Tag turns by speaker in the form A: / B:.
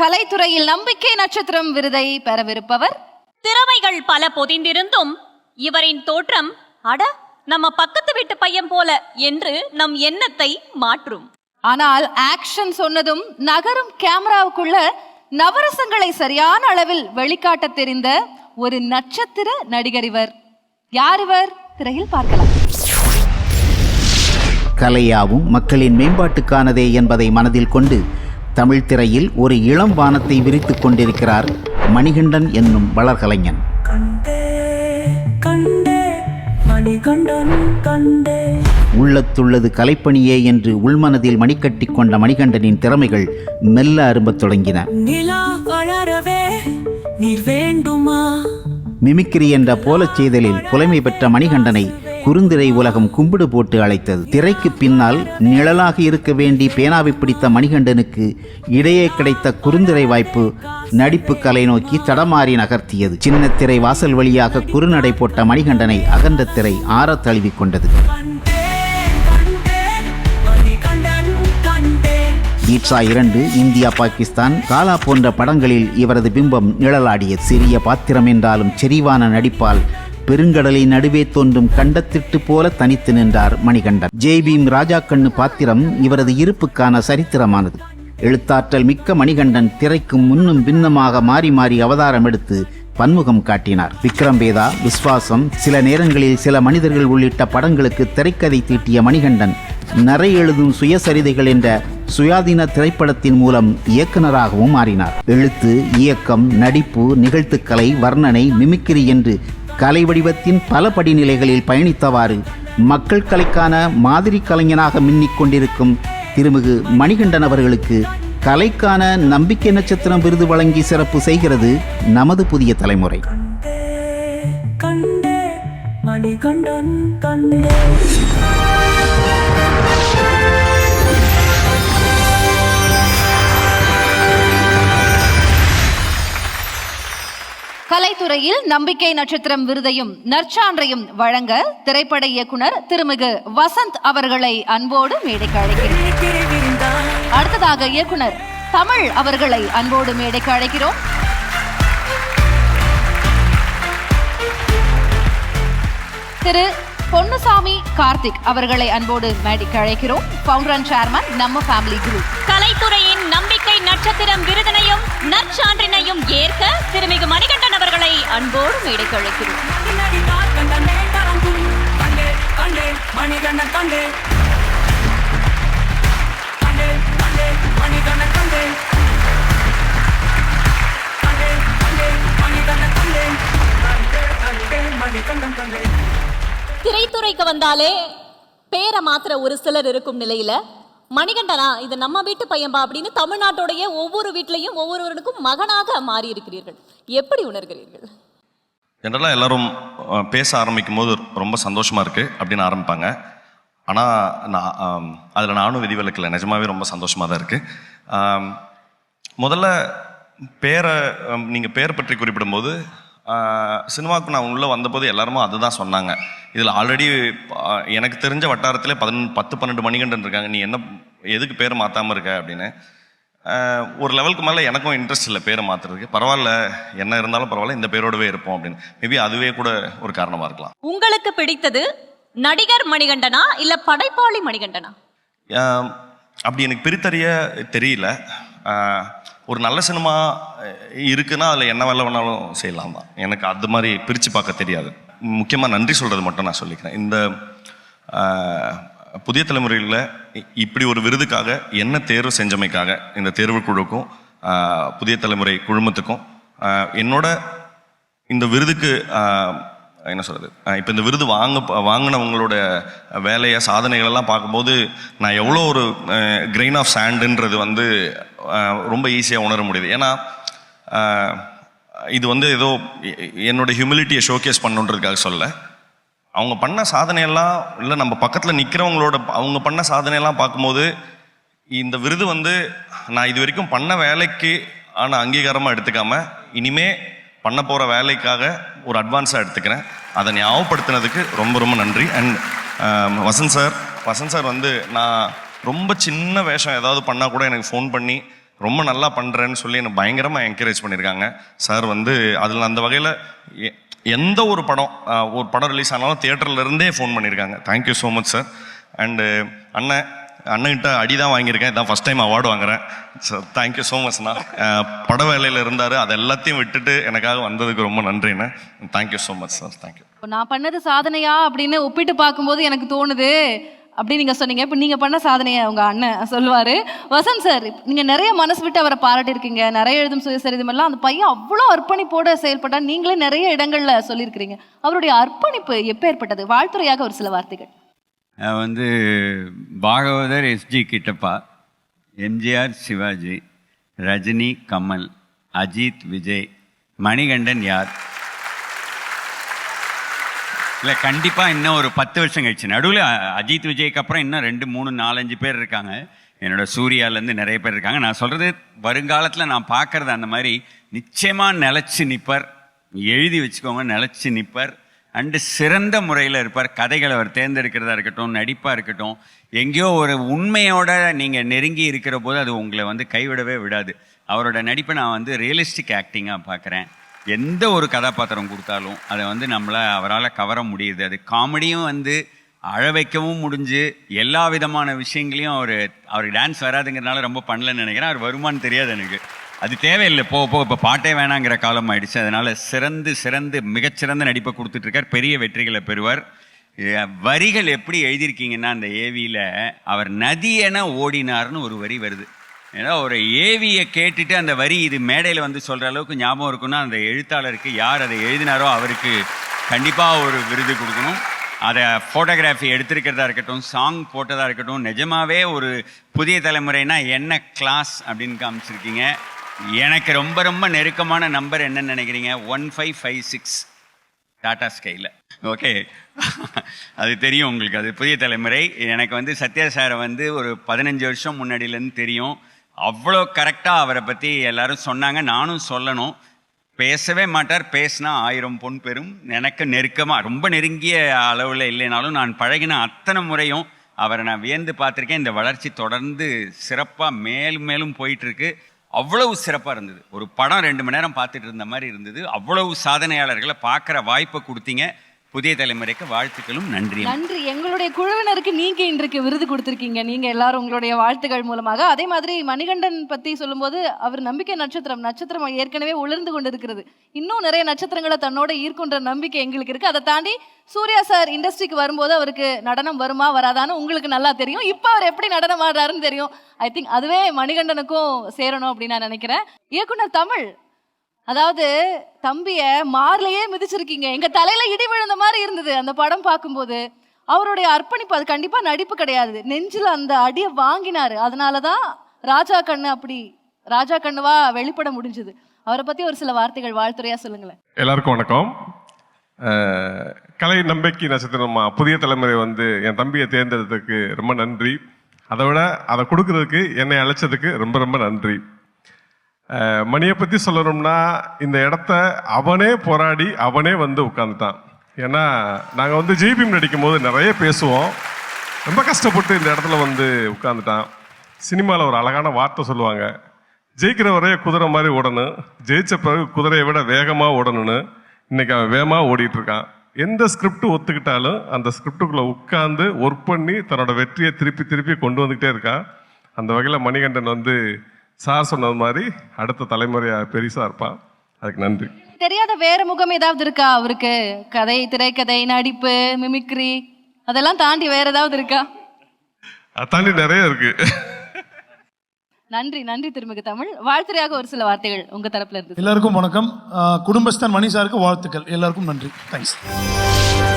A: கலைத்துறையில் நம்பிக்கை நட்சத்திரம் விருதை பெறவிருப்பவர்.
B: திறமைகள் பல பொதிந்திருந்தும் இவரின் தோற்றம் அட நம்ம பக்கத்து வீட்டு பையன் போல என்று நம் எண்ணத்தை மாற்றும்.
A: ஆனால் ஆக்ஷன் சொன்னதும் நகரும் கேமராவுக்குள்ள நவரசங்களை சரியான அளவில் வெளிக்காட்ட தெரிந்த ஒரு நட்சத்திர நடிகர் இவர். யார் இவர்? திரையில் பார்க்கலாம்.
C: கலையாவும் மக்களின் மேம்பாட்டுக்கானதே என்பதை மனதில் கொண்டு தமிழ் திரையில் ஒரு இளம் வானத்தை விரித்துக் கொண்டிருக்கிறார் மணிகண்டன் என்னும் வளர்கலைஞன்.
D: கண்டே கண்டே மணிகண்டன் கண்டே.
C: உள்ளத்துள்ளது கலைப்பணியே என்று உள்மனதில் மணிக்கட்டி கொண்ட மணிகண்டனின் திறமைகள் மெல்ல அரும்பத் தொடங்கின. மிமிக்ரி என்ற போலச் செய்தலில் புலமை பெற்ற மணிகண்டனை குறுந்திரை உலகம் கும்பிடு போட்டு அழைத்தது. திரைக்கு பின்னால் நிழலாக இருக்க வேண்டி பேனாவை பிடித்த மணிகண்டனுக்கு இடையே கிடைத்த குறுந்திரை வாய்ப்பு நடிப்பு கலை நோக்கி தடமாறி நகர்த்தியது. சின்ன திரை வாசல் வழியாக குறுநடை போட்ட மணிகண்டனை அகன்ற திரை ஆற தழுவிக் கொண்டது.
D: கண்டே
C: ஈட்சா இரண்டு இந்தியா பாகிஸ்தான் காலா போன்ற படங்களில் இவரது பிம்பம் நிழலாடிய சிறிய பாத்திரம் என்றாலும் செறிவான நடிப்பால் பெருங்கடலை நடுவே தோன்றும் கண்டத்திட்டு போல தனித்து நின்றார் மணிகண்டன். ஜெய்பீம் ராஜாக்கண்ணு பாத்திரம் இவரது இருப்புக்கான சரித்திரமானது. எழுத்தாற்றல் மிக்க மணிகண்டன் திரைக்கு முன்னும் பின்னமாக மாறி மாறி அவதாரம் எடுத்து பன்முகம் காட்டினார். விக்ரம் வேதா விஸ்வாசம் சில நேரங்களில் சில மனிதர்கள் உள்ளிட்ட படங்களுக்கு திரைக்கதை தீட்டிய மணிகண்டன் நரை எழுதும் சுயசரிதைகள் என்ற சுயாதீன திரைப்படத்தின் மூலம் இயக்குனராகவும் மாறினார். எழுத்து இயக்கம் நடிப்பு நிகழ்த்துக்கலை வர்ணனை மிமிக்கிரி என்று கலை வடிவத்தின் பல படிநிலைகளில் பயணித்தவாறு மக்கள் கலைக்கான மாதிரி கலைஞனாக மின்னிக் கொண்டிருக்கும் திருமிகு மணிகண்டன் அவர்களுக்கு கலைக்கான நம்பிக்கை நட்சத்திரம் விருது வழங்கி சிறப்பு செய்கிறது நமது புதிய தலைமுறை.
D: கண்டே கண்டே மணிகண்டன் கண்டே.
A: கலைத்துறையில் நம்பிக்கை நட்சத்திரம் விருதையும் நற்சான்றையும் வழங்க திரைப்பட இயக்குனர் திருமிகு வசந்த் அவர்களை அன்போடு மேடைக்கு அழைக்கிறேன் அடுத்ததாக இயக்குனர் தமிழ் அவர்களை அன்போடு மேடைக்கு அழைக்கிறோம். திரு பொன்னுசாமி கார்த்திக் அவர்களை அன்போடு மேடைக்கு அழைக்கிறோம் ஃபவுண்டர் அண்ட் சேர்மன் நம்ம ஃபேமிலி குரூப்
B: கலைத்துறையின் நம்பிக்கை நட்சத்திரம் விருதினையும் நற்சான்றினையும் ஏற்க திருமிகு மணிகண்டன் அவர்களை அன்போடு மேடைக்கு அழைக்கிறோம்
D: மணிகண்டன் கண்டே கண்டே கண்டே மணிகண்டன் கண்டே. கண்டே கண்டே மணிகண்டன் கண்டே. கண்டே கண்டே மணிகண்டன் கண்டே.
B: திரைத்துறைக்கு வந்தாலே பேரை மாத்திர ஒரு சிலர் இருக்கும் நிலையில மணிகண்டனா இது நம்ம வீட்டு பையன்பா அப்படின்னு தமிழ்நாட்டுடைய ஒவ்வொரு வீட்லையும் ஒவ்வொருவருக்கும் மகனாக மாறி இருக்கிறீர்கள் எப்படி உணர்கிறீர்கள்?
E: ஜென்ரலாக எல்லாரும் பேச ஆரம்பிக்கும் போது ரொம்ப சந்தோஷமா இருக்கு அப்படின்னு ஆரம்பிப்பாங்க. ஆனால் நான் அதில் நானும் விதிவிலக்கில் நிஜமாவே ரொம்ப சந்தோஷமாக தான் இருக்கு. முதல்ல பேரை நீங்கள் பேர் பற்றி குறிப்பிடும்போது சினிமாவுக்கு நான் உள்ளே வந்தபோது எல்லாருமே அதுதான் சொன்னாங்க. இதில் ஆல்ரெடி எனக்கு தெரிஞ்ச வட்டாரத்திலே பதினொன்று பத்து பன்னெண்டு மணிகண்டன் இருக்காங்க. நீ என்ன எதுக்கு பேர் மாற்றாமல் இருக்க அப்படின்னு. ஒரு லெவலுக்கு மேலே எனக்கும் இன்ட்ரெஸ்ட் இல்லை பேரை மாற்றுறதுக்கு பரவாயில்ல என்ன இருந்தாலும் பரவாயில்ல இந்த பேரோடவே இருப்போம் அப்படின்னு. மேபி அதுவே கூட ஒரு காரணமாக இருக்கலாம்.
B: உங்களுக்கு பிடித்தது நடிகர் மணிகண்டனா இல்ல படைப்பாளி மணிகண்டனா?
E: அப்படி எனக்கு பிரித்தறிய தெரியல. ஒரு நல்ல சினிமா இருக்குன்னா அதில் என்ன வேலை வேணாலும் செய்யலாம் தான். எனக்கு அது மாதிரி பிரித்து பார்க்க தெரியாது. முக்கியமாக நன்றி சொல்கிறது மட்டும் நான் சொல்லிக்கிறேன். இந்த புதிய தலைமுறையில் இப்படி ஒரு விருதுக்காக என்ன தேர்வு செஞ்சமைக்காக இந்த தேர்வு குழுக்கும் புதிய தலைமுறை குழுமத்துக்கும் என்னோட இந்த விருதுக்கு என்ன சொல்கிறது இப்போ இந்த விருது வாங்க வாங்கினவங்களோட வேலையை சாதனைகளெல்லாம் பார்க்கும்போது நான் எவ்வளோ ஒரு கிரெயின் ஆஃப் சாண்டுன்றது வந்து ரொம்ப ஈஸியாக உணர முடியுது. ஏன்னா இது வந்து ஏதோ என்னோட ஹியூமிலிட்டியை ஷோகேஸ் பண்ணுன்றதுக்காக சொல்ல. அவங்க பண்ண சாதனையெல்லாம் இல்லை நம்ம பக்கத்தில் நிற்கிறவங்களோட அவங்க பண்ண சாதனையெல்லாம் பார்க்கும்போது இந்த விருது வந்து நான் இது வரைக்கும் பண்ண வேலைக்கு ஆன அங்கீகாரமாக எடுத்துக்காம இனிமே பண்ண போகிற வேலைக்காக ஒரு அட்வான்ஸாக எடுத்துக்கிறேன். அதை ஞாபகப்படுத்தினதுக்கு ரொம்ப ரொம்ப நன்றி. And Vasanth sir Vasanth sir வந்து நான் ரொம்ப சின்ன வேஷம் ஏதாவது பண்ணால் கூட எனக்கு ஃபோன் பண்ணி ரொம்ப நல்லா பண்ணுறேன்னு சொல்லி என்னை பயங்கரமாக என்கரேஜ் பண்ணியிருக்காங்க சார் வந்து அதில் அந்த வகையில் எந்த ஒரு படம் ஒரு படம் ரிலீஸ் ஆனாலும் தேட்டர்லேருந்தே ஃபோன் பண்ணியிருக்காங்க thank you so much sir and அண்ணன் அண்ணன்கிட்ட அடி தான் வாங்கியிருக்கேன். இதான் ஃபஸ்ட் டைம் அவார்டு வாங்குறேன். சார் தேங்க்யூ ஸோ மச்ண்ணா பட வேலையில் இருந்தார். அது எல்லாத்தையும் விட்டுட்டு எனக்காக வந்ததுக்கு ரொம்ப நன்றிண்ணே thank you so much sir thank you
A: இப்போ நான் பண்ணது சாதனையா அப்படின்னு ஒப்பிட்டு பார்க்கும்போது எனக்கு தோணுது அப்படி நீங்க சொன்னீங்க. இப்போ நீங்க பண்ண சாதனையை உங்க அண்ணன் சொல்லுவாரு. வசந்த் சார் நீங்க நிறைய மனசு விட்டு அவரை பாராட்டியிருக்கீங்க. நிறைய எழுதும் சுயசரி இது மாதிரிலாம் அந்த பையன் அவ்வளோ அர்ப்பணிப்போட செயல்பட்டா நீங்களே நிறைய இடங்கள்ல சொல்லியிருக்கிறீங்க. அவருடைய அர்ப்பணிப்பு எப்பேற்பட்டது? வாழ்த்துறையாக ஒரு சில வார்த்தைகள்.
F: நான் வந்து Bhagavathar S G Kittappa M G R Sivaji Rajini Kamal Ajith Vijay Manikandan யார்? இல்லை கண்டிப்பாக இன்னும் ஒரு பத்து வருஷம் கழிச்சு. நடுவில் அஜித் விஜய்க்கு அப்புறம் இன்னும் ரெண்டு மூணு நாலஞ்சு பேர் இருக்காங்க. என்னோட சூர்யாலேருந்து நிறைய பேர் இருக்காங்க. நான் சொல்கிறது வருங்காலத்தில் நான் பார்க்குறது அந்த மாதிரி நிச்சயமாக நிலச்சி நிற்பர் எழுதி வச்சுக்கோங்க நிலச்சி நிற்பர் அண்டு சிறந்த முறையில் இருப்பார். கதைகளை அவர் தேர்ந்தெடுக்கிறதா இருக்கட்டும் நடிப்பாக இருக்கட்டும் எங்கேயோ ஒரு உண்மையோட நீங்கள் நெருங்கி இருக்கிற போது அது உங்களை வந்து கைவிடவே விடாது. அவரோட நடிப்பை நான் வந்து ரியலிஸ்டிக் ஆக்டிங்காக பார்க்குறேன் எந்த ஒரு கதாபாத்திரம் கொடுத்தாலும் அதை வந்து நம்மளை அவரால் கவர முடியுது. அது காமெடியும் வந்து அழ வைக்கவும் முடிஞ்சு எல்லா விதமான விஷயங்களையும் அவர் அவருக்கு டான்ஸ் வராதுங்கிறனால ரொம்ப பண்ணலன்னு நினைக்கிறேன். அவர் வருமானு தெரியாது எனக்கு. அது தேவையில்லை. போக போக இப்போ பாட்டே வேணாங்கிற காலம் ஆயிடுச்சு. அதனால் சிறந்து சிறந்து மிகச்சிறந்த நடிப்பை கொடுத்துட்டு இருக்கார் பெரிய வெற்றிகளை பெறுவார். வரிகள் எப்படி எழுதியிருக்கீங்கன்னா அந்த ஏவியில் அவர் நதி என ஓடினார்னு ஒரு வரி வருது. ஏன்னா ஒரு ஏவியை கேட்டுட்டு அந்த வரி இது மேடையில் வந்து சொல்கிற அளவுக்கு ஞாபகம் இருக்குன்னா அந்த எழுத்தாளருக்கு யார் அதை எழுதினாரோ அவருக்கு கண்டிப்பாக ஒரு விருது கொடுக்கணும். அதை ஃபோட்டோகிராஃபி எடுத்திருக்கிறதா இருக்கட்டும் சாங் போட்டதாக இருக்கட்டும் நிஜமாவே ஒரு புதிய தலைமுறைனா என்ன கிளாஸ் அப்படின்னு காமிச்சிருக்கீங்க. எனக்கு ரொம்ப ரொம்ப நெருக்கமான நம்பர் என்னன்னு நினைக்கிறீங்க? One five five six Tata ஸ்கையில் okay. அது தெரியும் உங்களுக்கு. அது புதிய தலைமுறை. எனக்கு வந்து சத்யா சாரை வந்து ஒரு பதினஞ்சு வருஷம் முன்னாடியிலேருந்து தெரியும். அவ்வளோ கரெக்டாக அவரை பற்றி எல்லாரும் சொன்னாங்க. நானும் சொல்லணும். பேசவே மாட்டார். பேசினா ஆயிரம் பொன் பெறும். எனக்கு நெருக்கமாக ரொம்ப நெருங்கிய அளவில் இல்லைனாலும் நான் பழகின அத்தனை முறையும் அவரை நான் வியந்து பார்த்துருக்கேன். இந்த வளர்ச்சி தொடர்ந்து சிறப்பாக மேலும் மேலும் போயிட்டுருக்கு. அவ்வளவு சிறப்பாக இருந்தது. ஒரு படம் ரெண்டு மணி நேரம் பார்த்துட்டு இருந்த மாதிரி இருந்தது. அவ்வளவு சாதனையாளர்களை பார்க்குற வாய்ப்பை கொடுத்தீங்க. புதிய தலைமுறைக்கு வாழ்த்துக்களும் நன்றி.
A: நன்றி உங்களுடைய குழுவினருக்கு நீங்க இன்றைக்கு விருது கொடுத்திருக்கீங்க. நீங்க எல்லாரும் உங்களுடைய வாழ்த்துகள் மூலமாக. அதே மாதிரி மணிகண்டன் பத்தி சொல்லும்போது அவர் நம்பிக்கை நட்சத்திரம் நட்சத்திரம் ஏற்கனவே உலர்ந்து கொண்டிருக்கிறது. இன்னும் நிறைய நட்சத்திரங்களை தன்னோட ஈர்க்கின்ற நம்பிக்கை எங்களுக்கு இருக்கு. அதை தாண்டி சூர்யா சார் இண்டஸ்ட்ரிக்கு வரும்போது அவருக்கு நடனம் வருமா வராதான்னு உங்களுக்கு நல்லா தெரியும். இப்போ அவர் எப்படி நடனம் ஆடுறாருன்னு தெரியும். ஐ திங்க் அதுவே மணிகண்டனுக்கும் சேரணும் அப்படின்னு நான் நினைக்கிறேன். இயக்குனர் தமிழ் அதாவது தம்பிய மார்லயே மிதிச்சிருக்கீங்க. எங்க தலையில இடி விழுந்த மாதிரி இருந்தது. அந்த படம் பார்க்கும்போது அவருடைய அர்ப்பணிப்பு அது கண்டிப்பா நடிப்பு கிடையாது. நெஞ்சில் அந்த அடியை வாங்கினாரு. அதனாலதான் ராஜா கண்ணு அப்படி ராஜா கண்ணுவா வெளிப்பட முடிஞ்சது. அவரை பத்தி ஒரு சில வார்த்தைகள் வாழ்த்துறையா சொல்லுங்களேன்.
G: எல்லாருக்கும் வணக்கம். கலை நம்பிக்கை நட்சத்திரமா புதிய தலைமுறை வந்து என் தம்பியை தேர்ந்தெடுத்ததுக்கு ரொம்ப நன்றி. அதை விட அதை கொடுக்கறதுக்கு என்னை அழைச்சதுக்கு ரொம்ப ரொம்ப நன்றி. மணியை பற்றி சொல்லணும்னா இந்த இடத்த அவனே போராடி அவனே வந்து உட்காந்துட்டான் ஏன்னா நாங்கள் வந்து ஜிபிஎம் நடிக்கும் போது நிறைய பேசுவோம். ரொம்ப கஷ்டப்பட்டு இந்த இடத்துல வந்து உட்காந்துட்டான் சினிமாவில் ஒரு அழகான வார்த்தை சொல்லுவாங்க. ஜெயிக்கிற வரைய குதிரை மாதிரி ஓடணும். ஜெயிச்ச பிறகு குதிரையை விட வேகமாக ஓடணும்னு இன்னைக்கு அவன் வேகமாக ஓடிட்டு இருக்கான். எந்த ஸ்கிரிப்ட் ஒத்துக்கிட்டாலும் அந்த ஸ்கிரிப்டுக்குள்ளே உட்காந்து ஒர்க் பண்ணி தன்னோட வெற்றியை திருப்பி திருப்பி கொண்டு வந்துக்கிட்டே இருக்கான். அந்த வகையில் மணிகண்டன் வந்து சார் சொன்னது மாதிரி அடுத்த தலைமுறையாக பெருசாக இருப்பான். அதுக்கு நன்றி.
A: தெரியாத வேற முகம் ஏதாவது இருக்கா அவருக்கு? கதை திரைக்கதை நடிப்பு மிமிக்ரி அதெல்லாம் தாண்டி வேற ஏதாவது இருக்கா?
G: அதை தாண்டி நிறைய இருக்கு.
A: நன்றி நன்றி திருமிகு தமிழ். வாழ்த்துறையாக ஒரு சில வார்த்தைகள் உங்க தரப்புல இருந்து
H: எல்லாருக்கும் வணக்கம். ஆஹ் குடும்பஸ்தன் மணி சாருக்கு வாழ்த்துக்கள். எல்லாருக்கும் நன்றி. தேங்க்ஸ்